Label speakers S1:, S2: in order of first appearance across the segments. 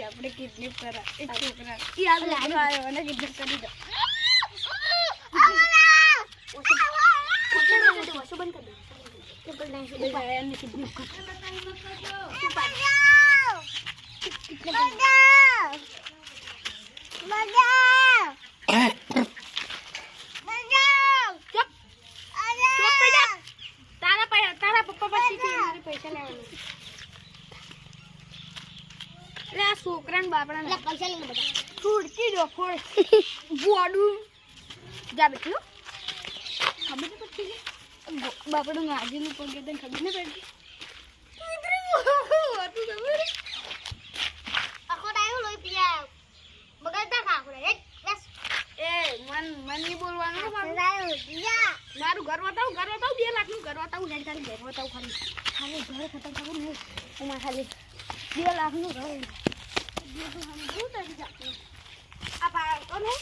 S1: આપણે કિડનેપ કરા કરી દો એને કિડનેપ કર ચૂપ ચૂપ થઈ જા તારા પૈસા તારા પપ્પા પાસેથી મારે પૈસા લેવાના. એટલે આ બાપડા ને
S2: પૈસા લઈને બધા.
S1: ફૂડકી દો ફૂડ બોડું જા બેઠું ખબર નહીં પડતી બાપડું ગાજીનું પગે તને ખબર નહીં પડતી મારું ઘર વતાવું ઘર વતાવું બે લાખનું ઘર વતાવું જાય તારું ઘર વતાવું ખાલી ખાલી ઘર ખતમ થવું નહીં. એમાં ખાલી બે ઘર પાડો ને.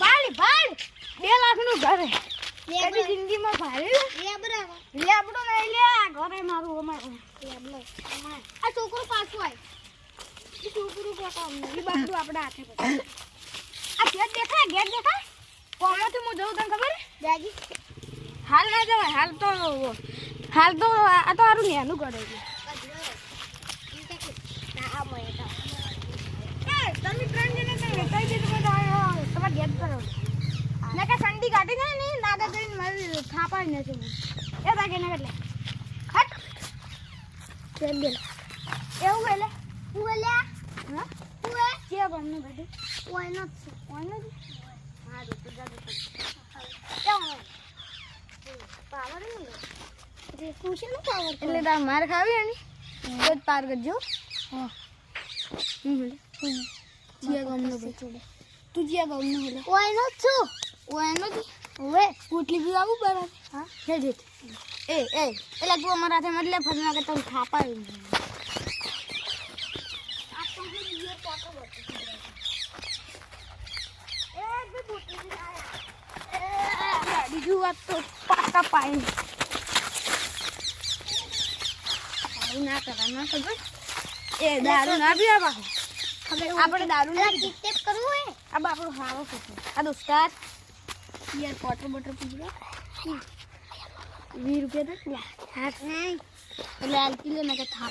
S1: ભાડ બે લાખનું ઘર હે. કદી જિંદગીમાં
S2: લેબરા
S1: લેબડું નહીં લે ઘરે મારું અમારું.
S2: લેબલો
S1: આ છોકરો પાછું એ છોકરું કામ નહીં. બાપડું આપણે હાથે આ ગેટ દેખાય ગેટ દેખાય? કોમાંથી હું જઉં તને ખબર?
S2: દાદી.
S1: હાલ ના જવાય હાલ તો હાલ તો આ તો સારું નેનું કરે છે તમે ત્રણ જણા કઈ વેચાઈ દીધું બધા તમારે ગેટ કરો ના કે સંડી કાઢી જાય ને નાગા જઈને મારી થાપાઈ નથી એ બાકી ના એટલે હટ.
S2: ચલ બેલ
S1: એવું એટલે
S2: હું બોલ્યા
S1: હા?
S2: હું એ?
S1: કે ગમને બેટી
S2: ઓય નો
S1: ઓય નથી એટલે તાર માર ખાવી એની? તો પાર કરજો.
S2: હા.
S1: જીયા ગામનો ભાઈ. તું જીયા ગામનો બોલે
S2: ઓય નો છું.
S1: ઓય નથી
S2: ઓવે
S1: પોટલી બી આવું બરાબર?
S2: હા.
S1: એ એ એટલે તું અમારા હાથે મતલબ ફરના કે તમે થાપાયું
S2: આ તો હું બીએ પાકો બતો
S1: તો પાકા પાય આવું ના કરા ના ખબર એ દારૂ ના પીવા પાછું
S2: ખબર
S1: આપણે દારૂ ના
S2: પેલા કિડનેપ કરવું હે
S1: આ બાપડો હારો છે આ દોસ્તાર યાર વોટર બોટર પીવા વીસ રૂપિયા તો
S2: હાથ નહીં
S1: એટલે હાલ કિલો ના કે થાપ